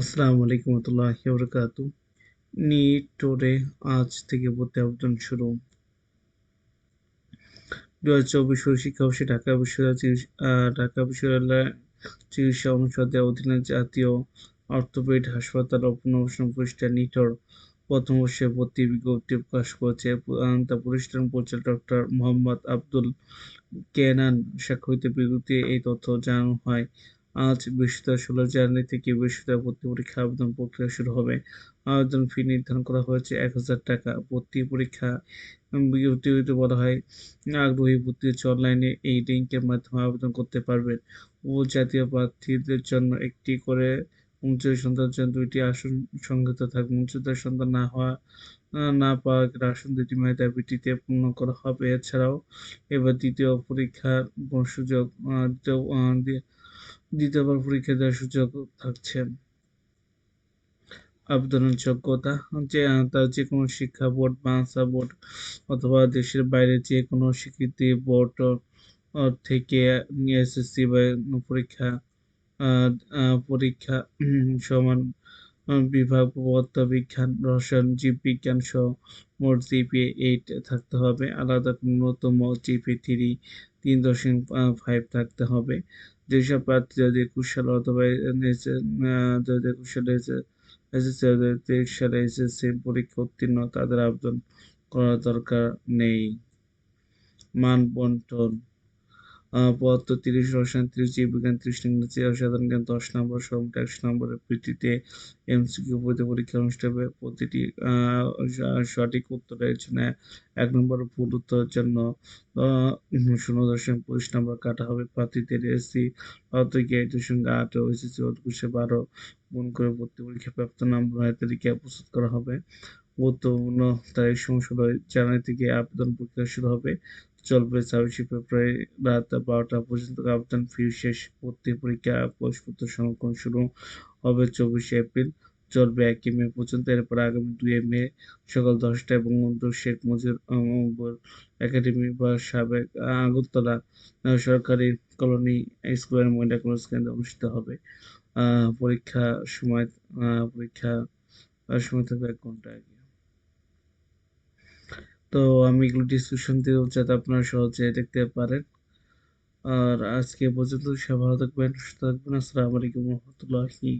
আসসালামু আলাইকুম রহমতুল্লাহি বরকাতু নিট টোরে আজ থেকে ভর্তি আবেদন শুরু। দু হাজার চব্বিশ শিক্ষাবর্ষে ঢাকা বিশ্ববিদ্যালয় ঢাকা বিশ্ববিদ্যালয় চিকিৎসা অনুষদের অধীনে জাতীয় অর্থোপেড হাসপাতাল ও পুনর্বাসন প্রতিষ্ঠান নিটর প্রথম বর্ষে ভর্তি বিজ্ঞপ্তি প্রকাশ করেছে। তা প্রতিষ্ঠান পরিচালক ডক্টর মোহাম্মদ আব্দুল কেনান স্বাক্ষরিত বিজ্ঞপ্তি এই তথ্য জানানো হয়। আজ বৃহস্পতিবার ষোলো জানুয়ারি থেকে বৃহস্পতিবার ভর্তি পরীক্ষা আবেদন প্রক্রিয়া শুরু হবে। আবেদন ফি নির্ধারণ করা হয়েছে এক হাজার টাকা। ভর্তি পরীক্ষা বিজ্ঞপ্তিতে বলা হয়, আগ্রহী ভর্তি হচ্ছে অনলাইনে এই লিঙ্কের মাধ্যমে আবেদন করতে পারবেন। উপজাতীয় প্রার্থীদের জন্য একটি করে উনচল্লিশ সন্তানের জন্য দুইটি আসন সংগঠিত থাকবে। উচ্চতার সন্তান না হওয়া, না পাওয়া আসন দুটি মেধার ভিত্তিতে পূর্ণ করা হবে। এছাড়াও, এবার দ্বিতীয় পরীক্ষার সুযোগ দ্বিতীয়বার পরীক্ষা দেওয়ার সুযোগ থাকছে। আবেদনের যোগ্যতা যে তার যে কোনো শিক্ষা বোর্ড বাংসা বোর্ড অথবা দেশের বাইরে যে কোনো স্বীকৃতি বোর্ড থেকে এসএসসি বা পরীক্ষা পরীক্ষা সমান বিভাগ বিজ্ঞান, রসায়ন জীববিজ্ঞান সহ মোট জিপি এইট থাকতে হবে। আলাদা ন্যূনতম জিপি থ্রি তিন দশমিক ফাইভ থাকতে হবে। যেসব প্রার্থী যদি একুশ সাল অথবা দু হাজার একুশ সালে এসএসসি সালে এসএসসি পরীক্ষা উত্তীর্ণ, তাদের আবেদন করার দরকার নেই। মান বন্টন পদার্থ তিরিশ, রসায়ন, তিরিশ জীববিজ্ঞান তিরিশ ইংরেজি সাধারণ জ্ঞান, দশ নম্বর সমটা একশো নম্বরের ভিত্তিতে এমসিকিউ বইতে পরীক্ষা অনুষ্ঠিত হবে প্রতিটি সঠিক উত্তরের জন্য এক নম্বর ভুল উত্তরের জন্য শূন্য দশমিক পঁচিশ নম্বর কাটা হবে প্রার্থীদের এসসি প্রার্থীকে এটির সঙ্গে আট ও এসএসসি অধিকুশে বারো গুণ করে ভর্তি পরীক্ষা প্রাপ্ত নম্বর হয় তালিকা প্রস্তুত করা হবে। গুরুত্বপূর্ণ তারিখ সময় ষোলো জানুয়ারি থেকে আবেদন প্রক্রিয়া শুরু হবে। চলবে ছাব্বিশে ফেব্রুয়ারি রাত বারোটা পর্যন্ত আবেদন ফি শেষ ভর্তি পরীক্ষা প্রশ্নপত্র সংরক্ষণ শুরু হবে চব্বিশে এপ্রিল। চলবে একই মে পর্যন্ত, এরপর আগামী দুই মে সকাল দশটায় বঙ্গবন্ধু শেখ মুজিবুর একাডেমি বা সাবেক আগরতলা সরকারি কলোনি স্কুলের মহিলা কলেজ কেন্দ্রে অনুষ্ঠিত হবে। পরীক্ষা সময় পরীক্ষা সময় থাকবে এক ঘণ্টা আগে। তো আমি এগুলো ডিসক্রিপশন দিয়েও যাতে আপনারা সহজে দেখতে পারেন। আর আজকে পর্যন্ত সব ভালো থাকবেন, সুস্থ থাকবেন। আসসালামু আলাইকুম রহমতুল্লাহি